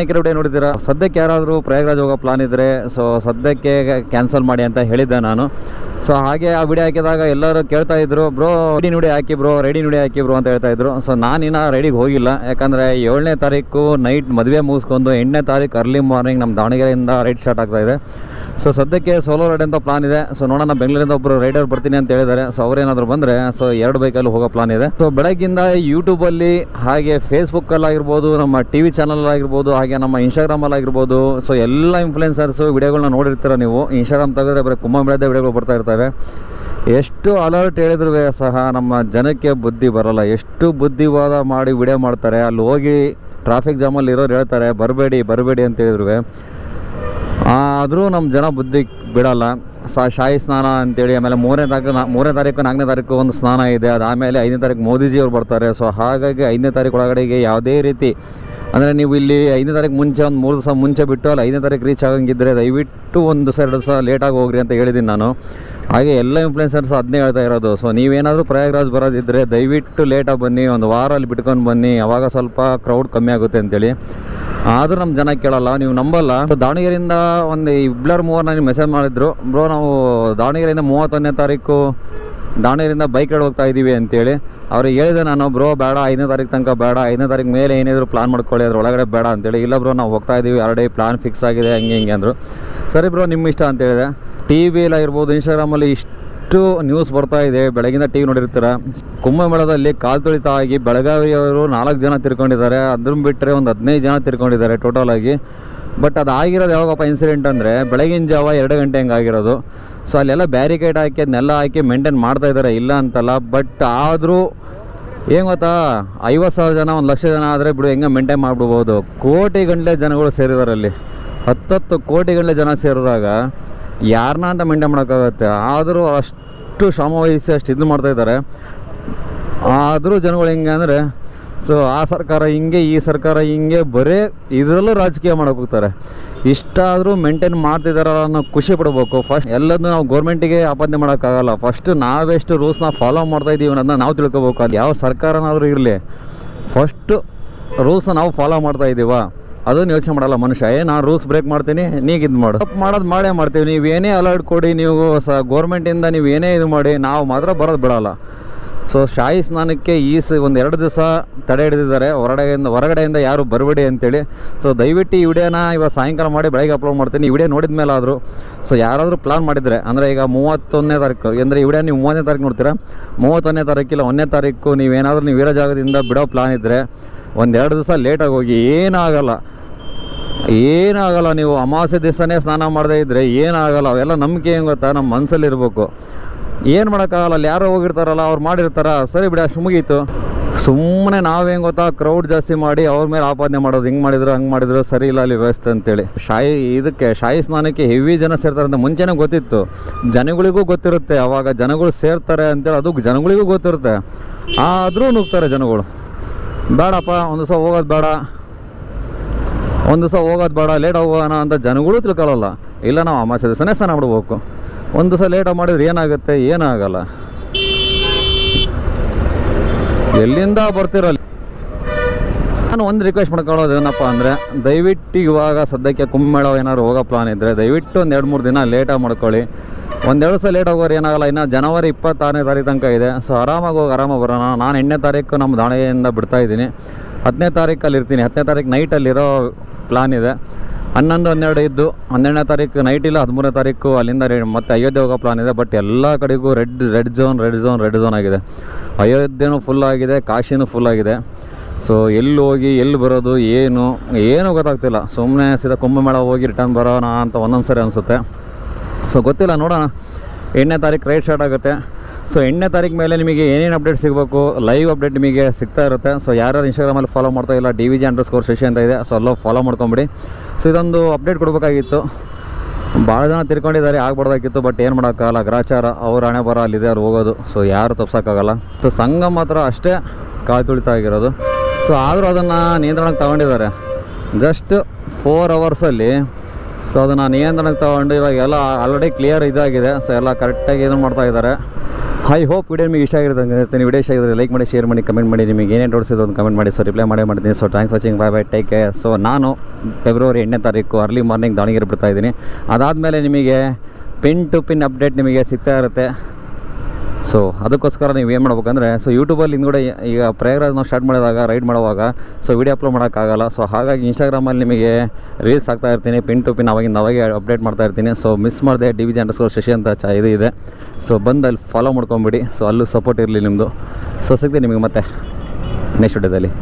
Video ನೋಡಿದ್ದೀರಾ? ಸದ್ಯಕ್ಕೆ ಯಾರಾದರೂ ಪ್ರಯಾಗ್ರಾಜ್ ಹೋಗೋ ಪ್ಲಾನ್ ಇದ್ದರೆ ಸೊ ಸದ್ಯಕ್ಕೆ ಕ್ಯಾನ್ಸಲ್ ಮಾಡಿ ಅಂತ ಹೇಳಿದ್ದೆ ನಾನು. ಸೊ ಹಾಗೆ ಆ ವಿಡಿಯೋ ಹಾಕಿದಾಗ ಎಲ್ಲರೂ ಕೇಳ್ತಾ ಇದ್ರು, ಬ್ರೋ ರೆಡಿ ನುಡಿ ಹಾಕಿ, ಬ್ರೋ ರೆಡಿ ನುಡಿ ಹಾಕಿ, ಬ್ರೋ, ಅಂತ ಹೇಳ್ತಾ ಇದ್ರು. ಸೊ ನಾನಿನ್ನ ರೆಡಿಗೆ ಹೋಗಿಲ್ಲ. ಯಾಕಂದರೆ ಏಳನೇ ತಾರೀಕು ನೈಟ್ ಮದುವೆ ಮುಗಿಸ್ಕೊಂಡು, ಎಂಟನೇ ತಾರೀಕು ಅರ್ಲಿ ಮಾರ್ನಿಂಗ್ ನಮ್ಮ ದಾವಣಗೆರೆಯಿಂದ ರೈಡ್ ಸ್ಟಾರ್ಟ್ ಆಗ್ತಾಯಿದೆ ಸೊ ಸದ್ಯಕ್ಕೆ ಸೋಲೋ ರೈಡ್ ಅಂತ ಪ್ಲಾನ್ ಇದೆ. ಸೊ ನೋಡೋಣ, ಬೆಂಗಳೂರಿಂದ ಒಬ್ಬರು ರೈಡರ್ ಬರ್ತೀನಿ ಅಂತ ಹೇಳಿದ್ದಾರೆ. ಸೊ ಅವರೇನಾದರೂ ಬಂದರೆ ಸೊ ಎರಡು ಬೈಕಲ್ಲಿ ಹೋಗೋ ಪ್ಲಾನ್ ಇದೆ. ಸೊ ಬೆಳಗ್ಗಿಂದ ಯೂಟ್ಯೂಬಲ್ಲಿ ಹಾಗೆ ಫೇಸ್ಬುಕ್ಕಲ್ಲಿ ಆಗಿರ್ಬೋದು ನಮ್ಮ ಟಿ ವಿ ಚಾನಲ್ ಆಗಿರ್ಬೋದು ಹಾಗೆ ನಮ್ಮ ಇನ್ಸ್ಟಾಗ್ರಾಮಲ್ಲಿ ಆಗಿರ್ಬೋದು ಸೊ ಎಲ್ಲ ಇನ್ಫ್ಲೂಯೆನ್ಸರ್ಸು ವಿಡಿಯೋಗಳನ್ನ ನೋಡಿರ್ತೀರ ನೀವು. ಇನ್ಸ್ಟಾಗ್ರಾಮ್ ತೆಗೆದ್ರೆ ಬರೀ ಕುಂಭಮೇಳದ ವಿಡಿಯೋಗಳು ಬರ್ತಾ ಇರ್ತವೆ. ಎಷ್ಟು ಅಲರ್ಟ್ ಹೇಳಿದ್ರು ಸಹ ನಮ್ಮ ಜನಕ್ಕೆ ಬುದ್ಧಿ ಬರಲ್ಲ. ಎಷ್ಟು ಬುದ್ಧಿವಾದ ಮಾಡಿ ವಿಡಿಯೋ ಮಾಡ್ತಾರೆ. ಅಲ್ಲಿ ಹೋಗಿ ಟ್ರಾಫಿಕ್ ಜಾಮಲ್ಲಿ ಇರೋರು ಹೇಳ್ತಾರೆ, ಬರಬೇಡಿ ಬರಬೇಡಿ ಅಂತ ಹೇಳಿದ್ರು ಆದರೂ ನಮ್ಮ ಜನ ಬುದ್ಧಿ ಬಿಡೋಲ್ಲ. ಸಾ ಶಾಹಿ ಸ್ನಾನ ಅಂತೇಳಿ ಆಮೇಲೆ ಮೂರನೇ ತಾರೀಕು, ನಾ, ಮೂರನೇ ತಾರೀಕು, ನಾಲ್ಕನೇ ತಾರೀಕು ಒಂದು ಸ್ನಾನ ಇದೆ. ಅದಾದಮೇಲೆ ಐದನೇ ತಾರೀಕು ಮೋದಿಜಿಯವರು ಬರ್ತಾರೆ. ಸೊ ಹಾಗಾಗಿ ಐದನೇ ತಾರೀಕು ಒಳಗಡೆಗೆ ಯಾವುದೇ ರೀತಿ ಅಂದರೆ ನೀವು ಇಲ್ಲಿ ಐದನೇ ತಾರೀಕು ಮುಂಚೆ ಒಂದು ಮೂರು ದಿವಸ ಮುಂಚೆ ಬಿಟ್ಟು ಅಲ್ಲಿ ಐದನೇ ತಾರೀಕು ರೀಚ್ ಆಗಂಗಿದ್ರೆ ದಯವಿಟ್ಟು ಒಂದು ದಿವಸ ಎರಡು ದಿವಸ ಲೇಟಾಗಿ ಹೋಗ್ರಿ ಅಂತ ಹೇಳಿದ್ದೀನಿ ನಾನು. ಹಾಗೆ ಎಲ್ಲ ಇನ್ಫ್ಲುಯೆನ್ಸರ್ಸ್ ಅದನ್ನೇ ಹೇಳ್ತಾ ಇರೋದು. ಸೊ ನೀವೇನಾದರೂ ಪ್ರಯಾಗ್ರಾಜ್ ಬರೋದಿದ್ದರೆ ದಯವಿಟ್ಟು ಲೇಟಾಗಿ ಬನ್ನಿ. ಒಂದು ವಾರ ಅಲ್ಲಿ ಬಿಟ್ಕೊಂಡು ಬನ್ನಿ. ಅವಾಗ ಸ್ವಲ್ಪ ಕ್ರೌಡ್ ಕಮ್ಮಿ ಆಗುತ್ತೆ ಅಂತೇಳಿ. ಆದರೂ ನಮ್ಮ ಜನ ಕೇಳಲ್ಲ, ನೀವು ನಂಬಲ್ಲ. ದಾವಣಗೆರೆಯಿಂದ ಒಂದು ಇಬ್ಲರ್ ಮೂವರ್ ನನಗೆ ಮೆಸೇಜ್ ಮಾಡಿದ್ರು. ಬ್ರೋ ನಾವು ದಾವಣಗೆರೆಯಿಂದ ಮೂವತ್ತೊಂದನೇ ತಾರೀಕು ದಾವಣಗೆರೆಯಿಂದ ಬೈಕ್ ರೈಡ್ ಹೋಗ್ತಾ ಇದ್ದೀವಿ ಅಂತೇಳಿ. ಅವ್ರಿಗೆ ಹೇಳಿದೆ ನಾನು ಬ್ರೋ ಬೇಡ, ಐದನೇ ತಾರೀಕು ತನಕ ಬೇಡ. ಐದನೇ ತಾರೀಕು ಮೇಲೆ ಏನಿದ್ರು ಪ್ಲಾನ್ ಮಾಡ್ಕೊಳ್ಳಿ ಅದ್ರ ಒಳಗಡೆ ಬೇಡ ಅಂತೇಳಿ. ಇಲ್ಲ ಬ್ರೋ ನಾವು ಹೋಗ್ತಾ ಇದ್ದೀವಿ ಡೇ ಪ್ಲಾನ್ ಫಿಕ್ಸ್ ಆಗಿದೆ, ಹಂಗೆ, ಹಿಂಗೆ ಅಂದರು. ಸರಿ ಬ್ರೋ ನಿಮ್ಮ ಇಷ್ಟ ಅಂತ ಹೇಳಿದೆ ಟಿ ಇರ್ಬೋದು ಇನ್ಸ್ಟಾಗ್ರಾಮಲ್ಲಿ ಇಷ್ಟು ನ್ಯೂಸ್ ಬರ್ತಾ ಇದೆ? ಬೆಳಗಿನ ಟಿವಿ ನೋಡಿರ್ತೀರ? ಕುಂಭಮೇಳದಲ್ಲಿ ಕಾಲ್ ತುಳಿತ ಆಗಿ ಬೆಳಗಾವಿಯವರು ನಾಲ್ಕು ಜನ ತಿರ್ಕೊಂಡಿದ್ದಾರೆ. ಅದನ್ನ ಬಿಟ್ಟರೆ ಒಂದು ಹದಿನೈದು ಜನ ತಿರ್ಕೊಂಡಿದ್ದಾರೆ ಟೋಟಲ್ ಆಗಿ. ಬಟ್ ಅದು ಆಗಿರೋದು ಯಾವಾಗಪ್ಪ ಇನ್ಸಿಡೆಂಟ್ ಅಂದರೆ ಬೆಳಗಿನ ಜಾವ ಎರಡು ಗಂಟೆ ಹಂಗೆ ಆಗಿರೋದು. ಸೊ ಅಲ್ಲೆಲ್ಲ ಬ್ಯಾರಿಕೇಡ್ ಹಾಕಿ ಅದನ್ನೆಲ್ಲ ಹಾಕಿ ಮೇಂಟೈನ್ ಮಾಡ್ತಾ ಇದ್ದಾರೆ ಇಲ್ಲ ಅಂತಲ್ಲ. ಬಟ್ ಆದರೂ ಏನು ಗೊತ್ತಾ? ಐವತ್ತು ಸಾವಿರ ಜನ, ಒಂದು ಲಕ್ಷ ಜನ ಆದರೆ ಬಿಡು, ಹೆಂಗೆ ಮೇಂಟೈನ್ ಮಾಡಿಬಿಡ್ಬೋದು? ಕೋಟಿ ಗಂಟಲೆ ಜನಗಳು ಸೇರಿದ್ದಾರೆ ಅಲ್ಲಿ. ಹತ್ತತ್ತು ಕೋಟಿ ಗಂಟಲೆ ಜನ ಸೇರಿದಾಗ ಯಾರನ್ನ ಅಂತ ಮೇಂಟೈನ್ ಮಾಡೋಕ್ಕಾಗತ್ತೆ. ಆದರೂ ಅಷ್ಟು ಶ್ರಮ ವಹಿಸಿ ಅಷ್ಟು ಇದು ಮಾಡ್ತಾಯಿದ್ದಾರೆ ಆದರೂ ಜನಗಳು ಹೆಂಗೆ ಅಂದರೆ, ಸೊ ಆ ಸರ್ಕಾರ ಹಿಂಗೆ, ಈ ಸರ್ಕಾರ ಹಿಂಗೆ, ಬರೀ ಇದರಲ್ಲೂ ರಾಜಕೀಯ ಮಾಡೋಕೆ ಹೋಗ್ತಾರೆ. ಇಷ್ಟಾದರೂ ಮೇಂಟೈನ್ ಮಾಡ್ತಿದ್ದಾರಲ್ಲ ಅನ್ನೋ ಖುಷಿ ಪಡ್ಬೇಕು. ಫಸ್ಟ್ ಎಲ್ಲದನ್ನು ನಾವು ಗೌರ್ಮೆಂಟಿಗೆ ಆಪಾದನೆ ಮಾಡೋಕ್ಕಾಗಲ್ಲ. ಫಸ್ಟ್ ನಾವೆಷ್ಟು ರೂಲ್ಸ್ನ ಫಾಲೋ ಮಾಡ್ತಾ ಇದ್ದೀವಿ ಅನ್ನೋದನ್ನ ನಾವು ತಿಳ್ಕೊಬೇಕು. ಅದು ಯಾವ ಸರ್ಕಾರನಾದರೂ ಇರಲಿ. ಫಸ್ಟು ರೂಲ್ಸ್ನ ನಾವು ಫಾಲೋ ಮಾಡ್ತಾ ಇದ್ದೀವ. ಅದನ್ನು ಯೋಚನೆ ಮಾಡಲ್ಲ ಮನುಷ್ಯ. ಏ, ನಾನು ರೂಲ್ಸ್ ಬ್ರೇಕ್ ಮಾಡ್ತೀನಿ, ನೀಗ ಇದು ಮಾಡು. ತಪ್ಪು ಮಾಡೋದು ಮಾಡೇ ಮಾಡ್ತೀವಿ. ನೀವು ಏನೇ ಅಲರ್ಟ್ ಕೊಡಿ, ನೀವು ಸ ಗೌರ್ಮೆಂಟಿಂದ ನೀವು ಏನೇ ಇದು ಮಾಡಿ, ನಾವು ಮಾತ್ರ ಬರೋದು ಬಿಡಲ್ಲ. ಸೊ ಶಾಯಿ ಸ್ನಾನಕ್ಕೆ ಈ ಸ ಒಂದು ಎರಡು ದಿವಸ ತಡೆ ಹಿಡಿದಿದ್ದಾರೆ. ಹೊರಗಡೆಯಿಂದ ಹೊರಗಡೆಯಿಂದ ಯಾರು ಬರಬೇಡಿ ಅಂತೇಳಿ. ಸೊ ದಯವಿಟ್ಟು ಈ ವಿಡಿಯೋನ ಇವಾಗ ಸಾಯಂಕಾಲ ಮಾಡಿ ಬೆಳಗ್ಗೆ ಅಪ್ಲೋಡ್ ಮಾಡ್ತೀನಿ. ಈ ವಿಡಿಯೋ ನೋಡಿದ ಮೇಲೆ ಆದರೂ ಸೊ ಯಾರಾದರೂ ಪ್ಲಾನ್ ಮಾಡಿದರೆ, ಅಂದರೆ ಈಗ ಮೂವತ್ತೊಂದನೇ ತಾರೀಕು, ಅಂದರೆ ಈ ವಿಡಿಯೋ ನೀವು ಮೂವತ್ತನೇ ತಾರೀಕು ನೋಡ್ತೀರಾ? ಮೂವತ್ತೊಂದನೇ ತಾರೀಕಿಲ್ಲ ಒಂದನೇ ತಾರೀಕು, ನೀವೇನಾದರೂ ನೀವು ಇರೋ ಜಾಗದಿಂದ ಬಿಡೋ ಪ್ಲಾನ್ ಇದ್ದರೆ ಒಂದೆರಡು ದಿವಸ ಲೇಟಾಗಿ ಹೋಗಿ, ಏನಾಗಲ್ಲ. ಏನಾಗಲ್ಲ ನೀವು ಅಮಾವಾಸ್ಯ ದಿವಸನೇ ಸ್ನಾನ ಮಾಡದೇ ಇದ್ದರೆ ಏನಾಗಲ್ಲ, ಅವೆಲ್ಲ ನಂಬಿಕೆ ಏನು ಗೊತ್ತಾ? ನಮ್ಮ ಮನಸ್ಸಲ್ಲಿರ್ಬೇಕು ಏನು ಮಾಡೋಕ್ಕಾಗಲ್ಲ, ಅಲ್ಲಿ ಯಾರೋ ಹೋಗಿರ್ತಾರಲ್ಲ, ಅವ್ರು ಮಾಡಿರ್ತಾರ. ಸರಿ ಬಿಡಿ, ಅಷ್ಟು ಮುಗೀತು. ಸುಮ್ಮನೆ ನಾವೇನು ಗೊತ್ತಾ? ಕ್ರೌಡ್ ಜಾಸ್ತಿ ಮಾಡಿ ಅವ್ರ ಮೇಲೆ ಆಪಾದನೆ ಮಾಡೋದು, ಹಿಂಗೆ ಮಾಡಿದ್ರು, ಹಂಗೆ ಮಾಡಿದ್ರು, ಸರಿ ಇಲ್ಲ, ಅಲ್ಲಿ ವ್ಯವಸ್ಥೆ ಅಂತೇಳಿ. ಶಾಯಿ, ಇದಕ್ಕೆ, ಶಾಯಿ ಸ್ನಾನಕ್ಕೆ ಹೆವಿ ಜನ ಸೇರ್ತಾರೆ ಅಂತ ಮುಂಚೆನೇ ಗೊತ್ತಿತ್ತು. ಜನಗಳಿಗೂ ಗೊತ್ತಿರುತ್ತೆ, ಅವಾಗ ಜನಗಳು ಸೇರ್ತಾರೆ ಅಂತೇಳಿ, ಅದು ಜನಗಳಿಗೂ ಗೊತ್ತಿರುತ್ತೆ. ಆದರೂ ನುಗ್ತಾರೆ ಜನಗಳು. ಬೇಡಪ್ಪ, ಒಂದು ದಿವಸ ಹೋಗೋದು ಬೇಡ. ಒಂದು ದಿವಸ ಹೋಗೋದು ಬೇಡ ಲೇಟ್ ಹೋಗೋಣ ಅಂತ ಜನಗಳು ತಿಳ್ಕೊಳ್ಳಲ್ಲ ಇಲ್ಲ, ನಾವು ಅಮ್ಮ ದಿವಸನೇ ಸ್ನಾನ ಬಿಡ್ಬೇಕು ಒಂದು ದಿವಸ ಲೇಟಾಗಿ ಮಾಡಿದ್ರೆ ಏನಾಗುತ್ತೆ? ಏನಾಗಲ್ಲ ಎಲ್ಲಿಂದ ಬರ್ತಿರಲ್ಲ ನಾನು ಒಂದು ರಿಕ್ವೆಸ್ಟ್ ಮಾಡ್ಕೊಳ್ಳೋದು ಏನಪ್ಪ ಅಂದರೆ, ದಯವಿಟ್ಟು ಇವಾಗ ಸದ್ಯಕ್ಕೆ ಕುಂಭಮೇಳ ಏನಾದ್ರು ಹೋಗೋ ಪ್ಲಾನ್ ಇದ್ದರೆ ದಯವಿಟ್ಟು ಒಂದು ಎರಡು ಮೂರು ದಿನ ಲೇಟಾಗಿ ಮಾಡ್ಕೊಳ್ಳಿ. ಒಂದೆರಡು ಸಲ ಲೇಟ್ ಹೋಗೋರು ಏನಾಗಲ್ಲ, ಇನ್ನು ಜನವರಿ ಇಪ್ಪತ್ತಾರನೇ ತಾರೀಕು ತನಕ ಇದೆ. ಸೊ ಆರಾಮಾಗಿ ಹೋಗಿ ಆರಾಮಾಗಿ ಬರೋಣ. ನಾನು ಎಂಟನೇ ತಾರೀಕು ನಮ್ಮ ದಾಣೆಯಿಂದ ಬಿಡ್ತಾ ಇದ್ದೀನಿ. ಹತ್ತನೇ ತಾರೀಕಲ್ಲಿ ಇರ್ತೀನಿ. ಹತ್ತನೇ ತಾರೀಕು ನೈಟಲ್ಲಿರೋ ಪ್ಲಾನ್ ಇದೆ. ಹನ್ನೊಂದು, ಹನ್ನೆರಡು ಇದ್ದು ಹನ್ನೆರಡನೇ ತಾರೀಕು ನೈಟ್ ಇಲ್ಲ, ಹದಿಮೂರನೇ ತಾರೀಕು ಅಲ್ಲಿಂದ ಮತ್ತೆ ಅಯೋಧ್ಯೆ ಹೋಗೋ ಪ್ಲಾನ್ ಇದೆ. ಬಟ್ ಎಲ್ಲ ಕಡೆಗೂ red red zone red zone red zone ಆಗಿದೆ. ಅಯೋಧ್ಯೆನೂ ಫುಲ್ ಆಗಿದೆ, ಕಾಶಿನೂ ಫುಲ್ ಆಗಿದೆ. ಸೊ ಎಲ್ಲಿ ಹೋಗಿ, ಎಲ್ಲಿ ಬರೋದು, ಏನು, ಏನೂ ಗೊತ್ತಾಗ್ತಿಲ್ಲ. ಸುಮ್ಮನೆ ಸೀದಾ ಕುಂಭಮೇಳ ಹೋಗಿ ರಿಟರ್ನ್ ಬರೋಣ ಅಂತ ಒಂದೊಂದು ಸರಿ ಅನಿಸುತ್ತೆ. ಸೊ ಗೊತ್ತಿಲ್ಲ, ನೋಡೋಣ. ಎಂಟನೇ ತಾರೀಕು ರೈಟ್ ಸ್ಟಾರ್ಟ್ ಆಗುತ್ತೆ. ಸೊ ಎಂಟನೇ ತಾರೀಕು ಮೇಲೆ ನಿಮಗೆ ಏನೇನು ಅಪ್ಡೇಟ್ ಸಿಗಬೇಕು ಲೈವ್ ಅಪ್ಡೇಟ್ ನಿಮಗೆ ಸಿಗ್ತಾ ಇರುತ್ತೆ. ಸೊ ಯಾರ್ಯಾರು ಇನ್ಸ್ಟಾಗ್ರಾಮಲ್ಲಿ ಫಾಲೋ ಮಾಡ್ತಾ ಇಲ್ಲ D V G underscore Shashi ಅಂತ ಇದೆ ಸೊ ಅಲ್ಲೋ ಫಾಲೋ ಮಾಡ್ಕೊಂಬಿಡಿ. ಸೊ ಇದೊಂದು ಅಪ್ಡೇಟ್ ಕೊಡಬೇಕಾಗಿತ್ತು. ಭಾಳ ಜನ ತಿರ್ಕೊಂಡಿದ್ದಾರೆ, ಆಗ್ಬಾರ್ದಾಗಿತ್ತು ಬಟ್ ಏನು ಮಾಡೋಕ್ಕಾಗಲ್ಲ. ಗ್ರಾಚಾರ, ಅವ್ರ ಹಣೆ ಬರ ಅಲ್ಲಿದೆ ಅವ್ರು ಹೋಗೋದು. ಸೊ ಯಾರು ತಪ್ಸೋಕ್ಕಾಗಲ್ಲ. ಸೊ ಸಂಘ ಮಾತ್ರ ಅಷ್ಟೇ ಕಾಲು ತುಳಿತಾ ಸೊ ಆದರೂ ಅದನ್ನು ನಿಯಂತ್ರಣಕ್ಕೆ ತಗೊಂಡಿದ್ದಾರೆ. ಜಸ್ಟ್ ಫೋರ್ ಅವರ್ಸಲ್ಲಿ ಸೊ ಅದನ್ನು ನಿಯಂತ್ರಣಕ್ಕೆ ತಗೊಂಡು ಇವಾಗ ಎಲ್ಲ ಆಲ್ರೆಡಿ ಕ್ಲಿಯರ್ ಇದಾಗಿದೆ. ಸೊ ಎಲ್ಲ ಕರೆಕ್ಟಾಗಿ ಇದನ್ನು ಮಾಡ್ತಾ ಇದ್ದಾರೆ. ಐ ಹೋಪ್ ವಿಡಿಯೋ ನಿಮಗೆ ಇಷ್ಟ ಆಗಿರುತ್ತೆ ಅಂದ್ಕೊಂಡಿರ್ತೀನಿ ವಿಡಿಯೋ ಇಷ್ಟ ಆಗಿದ್ರೆ ಲೈಕ್ ಮಾಡಿ ಶೇರ್ ಮಾಡಿ ಕಮೆಂಟ್ ಮಾಡಿ. ನಿಮಗೆ ಡೌಟ್ಸ್ ಇದೆ ಒಂದು ಕಮೆಂಟ್ ಮಾಡಿ. ಸೊ ರಿಪ್ಲೈ ಮಾಡೇ ಮಾಡ್ತೀನಿ. So thanks watching bye bye take care so ನಾನು ಫೆಬ್ರವರಿ ಎಂಟನೇ ತಾರೀಕು ಅರ್ಲಿ ಮಾರ್ನಿಂಗ್ ದಾವಣಗೆರೆ ಬಿಡ್ತಾ ಇದ್ದೀನಿ. ಅದಾದಮೇಲೆ ನಿಮಗೆ ಪಿನ್ ಟು ಪಿನ್ ಅಪ್ಡೇಟ್ ನಿಮಗೆ ಸಿಗ್ತಾ ಇರುತ್ತೆ. ಸೊ ಅದಕ್ಕೋಸ್ಕರ ನೀವು ಏನು ಮಾಡ್ಬೇಕಂದ್ರೆ ಸೊ ಯೂಟ್ಯೂಬಲ್ಲಿ ಹಿಂದ್ಗಡೆ ಈಗ ಪ್ರಯಾಗ್ರಾಜ್ ನಾವು ಸ್ಟಾರ್ಟ್ ಮಾಡಿದಾಗ ರೈಡ್ ಮಾಡುವಾಗ ಸೊ ವಿಡಿಯೋ ಅಪ್ಲೋಡ್ ಮಾಡೋಕ್ಕಾಗಲ್ಲ. ಸೊ ಹಾಗಾಗಿ ಇನ್ಸ್ಟಾಗ್ರಾಮಲ್ಲಿ ನಿಮಗೆ ರೀಲ್ಸ್ ಆಗ್ತಾ ಇರ್ತೀನಿ ಪಿನ್ ಟು ಪಿನ್ ಅವಾಗಿಂದ ಅವಾಗೆ ಅಪ್ಡೇಟ್ ಮಾಡ್ತಾ ಇರ್ತೀನಿ. ಸೊ ಮಿಸ್ ಮಾಡಿದೆ ಡಿ ವಿ ಜಿ ಶಶಿ ಅಂತ ಚ ಇದು ಸೊ ಬಂದು ಅಲ್ಲಿ ಫಾಲೋ ಮಾಡ್ಕೊಂಬಿಡಿ. ಸೊ ಅಲ್ಲೂ ಸಪೋರ್ಟ್ ಇರಲಿ ನಿಮ್ಮದು ಸೊ ಸಿಗ್ತೀನಿ ನಿಮಗೆ ಮತ್ತೆ ನೆಕ್ಸ್ಟ್ ವಿಡಿಯೋದಲ್ಲಿ